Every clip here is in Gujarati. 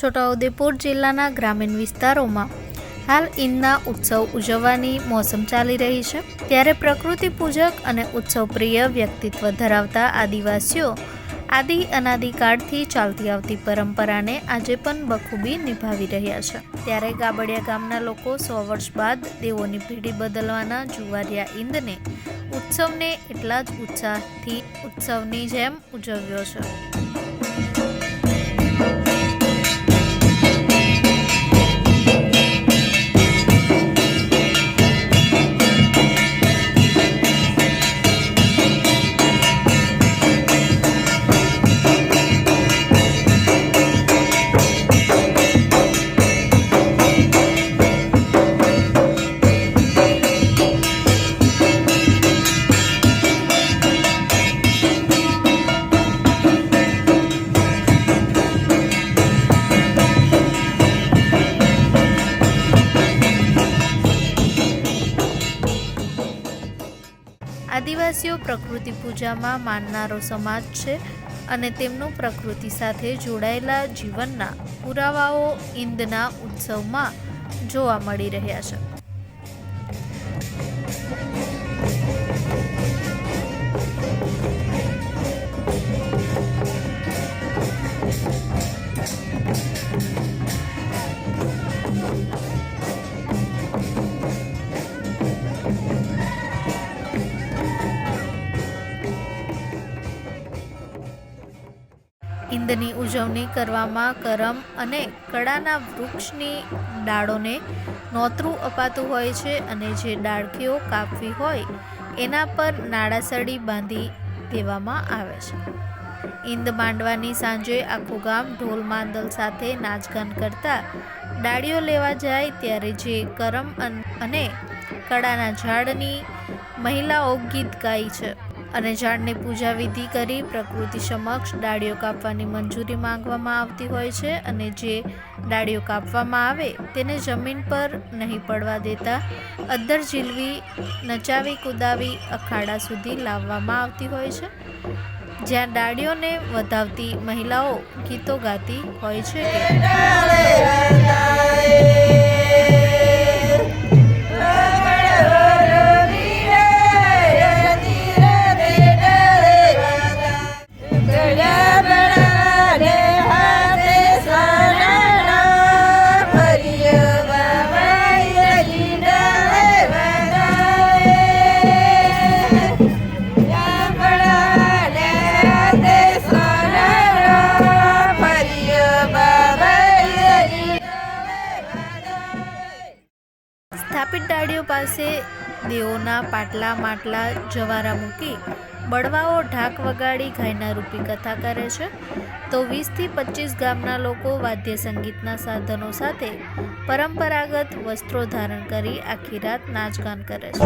છોટાઉદેપુર જિલ્લાના ગ્રામીણ વિસ્તારોમાં હાલ ઈદના ઉત્સવ ઉજવવાની મોસમ ચાલી રહી છે. ત્યારે પ્રકૃતિ પૂજક અને ઉત્સવ પ્રિય વ્યક્તિત્વ ધરાવતા આદિવાસીઓ આદિ અનાદિકાળથી ચાલતી આવતી પરંપરાને આજે પણ બખૂબી નિભાવી રહ્યા છે. ત્યારે ગાબડિયા ગામના લોકો સો વર્ષ બાદ દેવોની પેઢી બદલવાના જુવારિયા ઈંદને ઉત્સવને એટલા જ ઉત્સાહથી ઉત્સવની જેમ ઉજવ્યો છે. આદિવાસીઓ પ્રકૃતિ પૂજામાં માનનારો સમાજ છે અને તેમનું પ્રકૃતિ સાથે જોડાયેલા જીવનના પુરાવાઓ, ઈંદના ઉત્સવમાં જોવા મળી રહ્યા છે. ઈંદની ઉજવણી કરવામાં કરમ અને કડાના વૃક્ષની ડાળોને નોતરું અપાતું હોય છે અને જે ડાળખીઓ કાપવી હોય, એના પર નાળાસળી બાંધી દેવામાં આવે છે. ઈંદ માંડવાની સાંજે આખું ગામ ઢોલ માંદલ સાથે નાચગાન કરતા ડાળીઓ લેવા જાય ત્યારે જે કરમ અને કડાના ઝાડની મહિલાઓ ગીત ગાય છે. અને ઝાડની પૂજા વિધિ કરી પ્રકૃતિ સમક્ષ ડાળીઓ કાપવાની મંજૂરી માંગવામાં આવતી હોય છે અને જે ડાળીઓ કાપવામાં આવે તેને જમીન પર નહીં પડવા દેતા અદ્દર ઝીલવી, નચાવી, કુદાવી, અખાડા સુધી લાવવામાં આવતી હોય છે. જ્યાં ડાળીઓને વધાવતી મહિલાઓ ગીતો ગાતી હોય છે. દેવોના પાટલા માટલા જવારા મૂકી બળવાઓ ઢાક વગાડી ગાયના રૂપી કથા કરે છે. તો વીસથી પચીસ ગામના લોકો વાદ્ય સંગીતના સાધનો સાથે પરંપરાગત વસ્ત્રો ધારણ કરી આખી રાત નાચગાન કરે છે.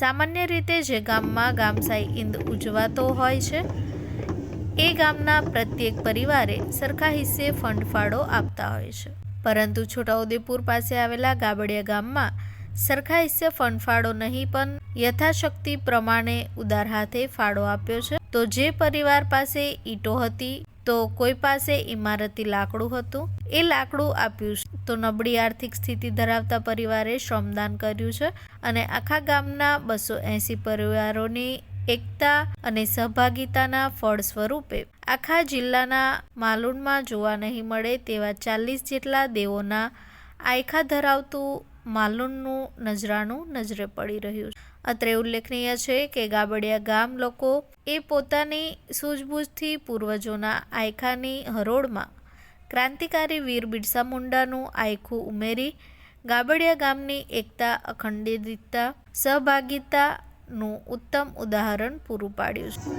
સામાન્ય રીતે જે ગામમાં ગામસાઈ ઈંદ ઉજવાતો હોય છે, એ ગામના પ્રત્યેક પરિવારે સરખા હિસ્સે ફંડ ફાળો આપતા હોય છે. પરંતુ છોટાઉદેપુર પાસે આવેલા ગાબડિયા ગામમાં સરખા હિસ્સે ફંડ ફાળો નહીં, પણ યથાશક્તિ પ્રમાણે ઉદાર હાથે ફાળો આપ્યો છે. તો જે પરિવાર પાસે ઈંટો હતી, તો કોઈ પાસે ઇમારતી લાકડું હતું, એ લાકડું આપ્યું છે તો નબળી આર્થિક સ્થિતિ ધરાવતા પરિવારે શ્રમદાન કર્યું છે અને આખા ગામના બસો એંસી પરિવારોની એકતા અને સહભાગિતાના ફળ સ્વરૂપે આખા જિલ્લાના માલુણમાં જોવા નહીં મળે તેવા ચાલીસ જેટલા દેવોના આયખા ધરાવતું માલુણનું નજરાણું નજરે પડી રહ્યું છે. અત્રે ઉલ્લેખનીય છે કે ગાબડિયા ગામ લોકો એ પોતાની સૂઝબૂઝથી પૂર્વજોના આયખાની હરોળમાં ક્રાંતિકારી વીર બિરસા મુંડાનું આયખું ઉમેરી ગાબડિયા ગામની એકતા, અખંડિતતા, સહભાગિતાનું ઉત્તમ ઉદાહરણ પૂરું પાડ્યું છે.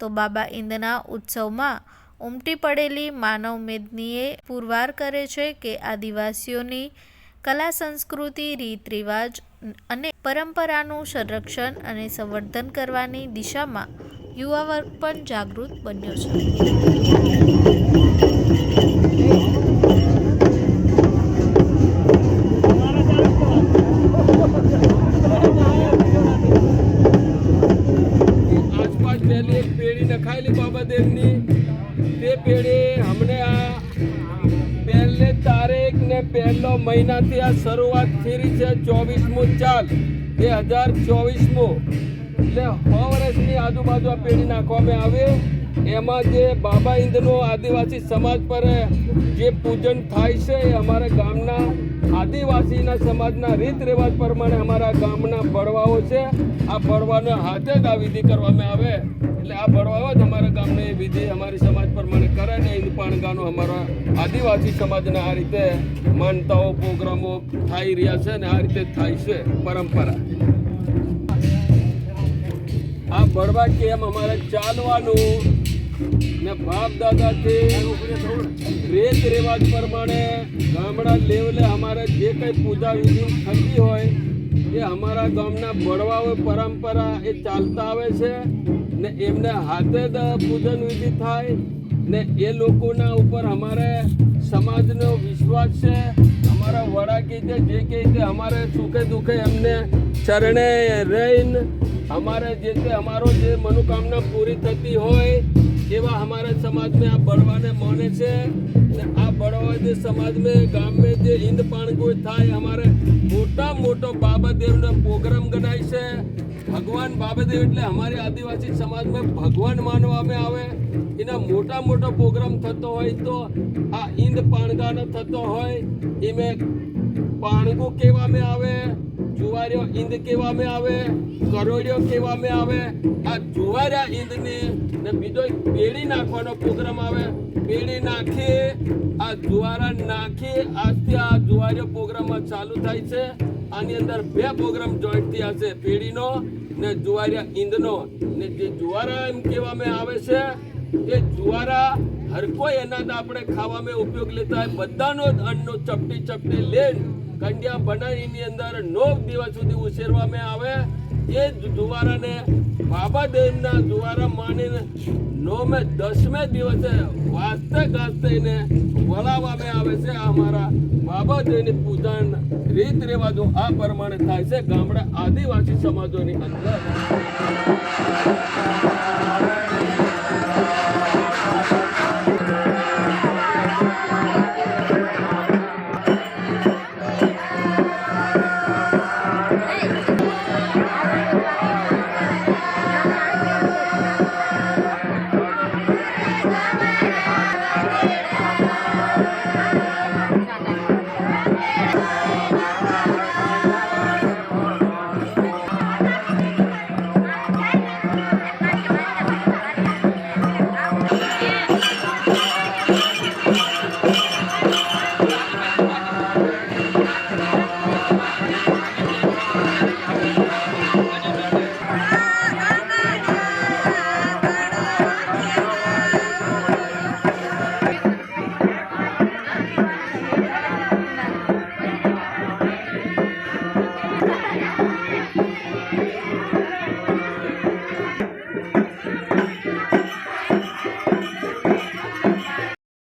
તો બાબા ઇંદના ઉત્સવમાં ઉમટી પડેલી માનવ મેદનીએ પુરવાર કરે છે કે આદિવાસીઓની કલા, સંસ્કૃતિ રીત રિવાજ અને પરંપરાનું સંરક્ષણ અને સંવર્ધન કરવાની દિશામાં યુવા વર્ગ પણ જાગૃત બન્યો છે. મહિનાથી આ શરૂઆત થઈ છે ચોવીસમું ચાલ, બે હજાર ચોવીસમું. એટલે સો વર્ષની આજુબાજુ આ પેઢી નાખવામાં આવે. એમાં જે બાબા ઇંદનો આદિવાસી સમાજ પર જે પૂજન થાય છે એ અમારા ગામના આદિવાસીના સમાજના રીત રિવાજ પ્રમાણે અમારા ગામના બળવાઓ છે. આ બળવાનો હાથે જ આ વિધિ કરવામાં આવે. એટલે આ બળવાઓ જ અમારા ગામની વિધિ અમારી સમાજ પ્રમાણે કરે ને હિન્દ પાણગાનો અમારા આદિવાસી સમાજના આ રીતે માનતાઓ, પ્રોગ્રામો થઈ રહ્યા છે ને આ રીતે થાય છે પરંપરા. આ બળવા કેમ અમારે ચાલવાનું? ને બાપ દાદાથી રીત રિવાજ પ્રમાણે ગામડા લેવલે અમારે જે કંઈ પૂજા વિધિ થતી હોય, એ અમારા ગામના બળવાઓ પરંપરા એ ચાલતા આવે છે ને એમને હાથે જ પૂજન વિધિ થાય ને એ લોકોના ઉપર અમારે સમાજનો વિશ્વાસ છે. અમારા વડા કે છે, જે કે તે અમારે સુખે દુઃખે એમને ચરણે રહીને અમારે જે તે અમારો જે મનોકામના પૂરી થતી હોય એવા हमारे समाज में આ બળવાને માને છે ને આ બળવા જે સમાજ में ગામ में જે હિન્દ પાણગો થાય અમારે મોટા મોટો બાબાદેવનો પ્રોગ્રામ ગણાય છે ભગવાન બાબાદેવ એટલે અમારી આદિવાસી સમાજમાં ભગવાન માનવામાં આવે એના મોટા મોટો પ્રોગ્રામ થતો હોય તો આ હિન્દ પાણગાનો થતો હોય એમાં પાણગો કહેવામાં આવે જુવારીઓ ઈંદ કહેવામાં આવે કરોડિયો કહેવામાં આવે. આ જુવાર્યા ઈંદની ને બીજો પેડી નાખવાનો પ્રોગ્રામ આવે. પેડી નાખી, આ જુવારા નાખી. આજથી આ જુવારીઓ પ્રોગ્રામમાં ચાલુ થાય છે. આની અંદર બે પ્રોગ્રામ જોઈન્ટ થયા છે, પેઢીનો ને જુવાર્યા ઈંદનો. ને જે જુવારા એમ કહેવામાં આવે છે, એ જુવારા હર કોઈ અનાજ આપણે ખાવામાં ઉપયોગ લેતા હોય. બધાનો જ અન્નનો ચપટી ચપટી લેન કંડિયા બનાવીની અંદર નવ દિવસ સુધી ઉછેરવામાં આવે. એ જુવારાને બાબા દેવના જુવારા માનીને નવમે, દસમે દિવસે વાસ્તે ગાસ્તે એને બોલાવવામાં આવે છે. અમારા બાબા દેવની પૂજન રીત રિવાજો આ પ્રમાણે થાય છે ગામડા આદિવાસી સમાજોની અંદર.